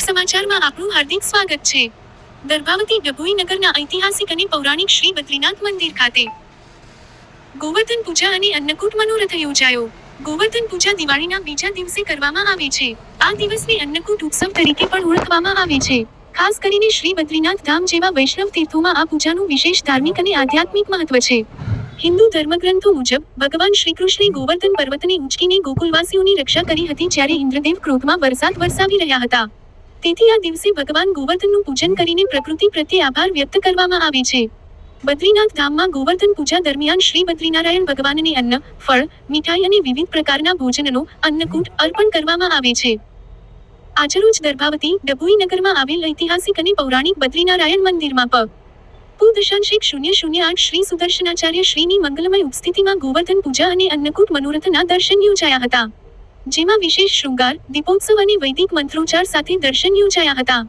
સમાચારમાં આપનું હાર્દિક સ્વાગત છે. દર્ભાવતી ડભોઈ નગરના ઐતિહાસિક અને પૌરાણિક શ્રી બદ્રીનાથ મંદિર ખાતે. ગોવર્ધન પૂજા અને અન્નકૂટ મનોરથ યોજાયો. ગોવર્ધન પૂજા દિવાળીના બીજા દિવસે કરવામાં આવે છે. આ દિવસને અન્નકૂટ ઉત્સવ તરીકે પણ ઓળખવામાં આવે છે. ખાસ કરીને શ્રી બદ્રીનાથ ધામ જેવા વૈષ્ણવ તીર્થોમાં આ પૂજાનું વિશેષ ધાર્મિક અને આધ્યાત્મિક મહત્વ છે. હિન્દુ ધર્મગ્રંથો મુજબ, ભગવાન શ્રીકૃષ્ણે ગોવર્ધન પર્વતને ઉંચકીને ગોકુલવાસીઓની રક્ષા કરી હતી જ્યારે ઇન્દ્રદેવ ક્રોધમાં વરસાદ વરસાવી રહ્યા હતા. તેથી આ દિવસે ભગવાન ગોવર્ધનનું પૂજન કરીને પ્રકૃતિ પ્રત્યે આભાર વ્યક્ત કરવામાં આવે છે. બદ્રીનાથ ધામમાં ગોવર્ધન પૂજા દરમિયાન શ્રી બદ્રીનારાયણ ભગવાનને અન્ન, ફળ, મીઠાઈ અને વિવિધ પ્રકારના ભોજનનો અન્નકૂટ અર્પણ કરવામાં આવે છે. આજરોજ દર્ભાવતી ડભોઈ નગરમાં આવેલ ઐતિહાસિક અને પૌરાણિક બદ્રીનારાયણ મંદિરમાં પ પુ દશાંશિક શૂન્ય શૂન્ય આઠ શ્રી સુદર્શનાચાર્ય શ્રીની મંગલમય ઉપસ્થિતિમાં ગોવર્ધન પૂજા અને અન્નકૂટ મનોરથના દર્શન યોજાયા હતા. જેમાં વિશેષ શૃંગાર, દીપોત્સવ અને વૈદિક મંત્રોચ્ચાર સાથે દર્શન યોજાયા હતા.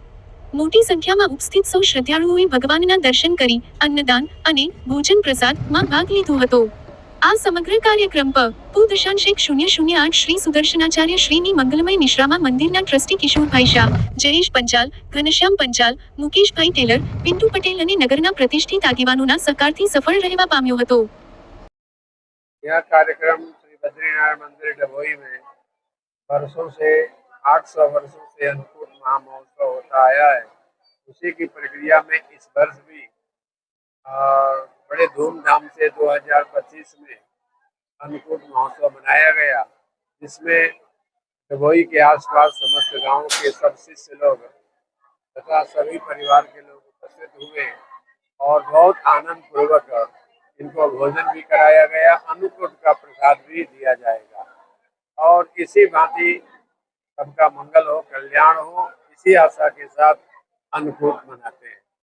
મોટી સંખ્યામાં ઉપસ્થિત સૌ શ્રદ્ધાળુઓએ ભગવાનના દર્શન કરી, અન્નદાન અને ભોજન પ્રસાદમાં ભાગ લીધો હતો. આ સમગ્ર કાર્યક્રમ પ પુ દશાંશિક શૂન્ય શૂન્ય આઠ શ્રી સુદર્શનાચાર્ય શ્રીની મંગલમય નિશ્રામાં મંદિરના ટ્રસ્ટી કિશોરભાઈ શાહ જયેશ પંચાલ ઘનશ્યામ પંચાલ મુકેશભાઈ ટેલર પિન્ટુ પટેલ અને નગરના પ્રતિષ્ઠિત આગેવાનોના સહકારથી સફળ રહેવા પામ્યો હતો यह कार्यक्रम श्री बद्रीनारायण मंदिर डभोई में वर्षों से 800 वर्षों से अन्नकूट महामहोत्सव होता आया है उसी की प्रक्रिया में इस वर्ष भी अ, बड़े धूमधाम से 2025 में अन्नकूट महोत्सव मनाया गया, जिसमें डभोई के आसपास समस्त गाँव के सब शिष्य लोग तथा सभी परिवार के लोग उपस्थित हुए और बहुत आनंद पूर्वक इनको भोजन भी कराया गया, अन्नकूट का प्रसाद भी दिया जाएगा। और इसी भांति सबका मंगल हो, कल्याण हो, इसी आशा के साथ अन्नकूट मनाते हैं।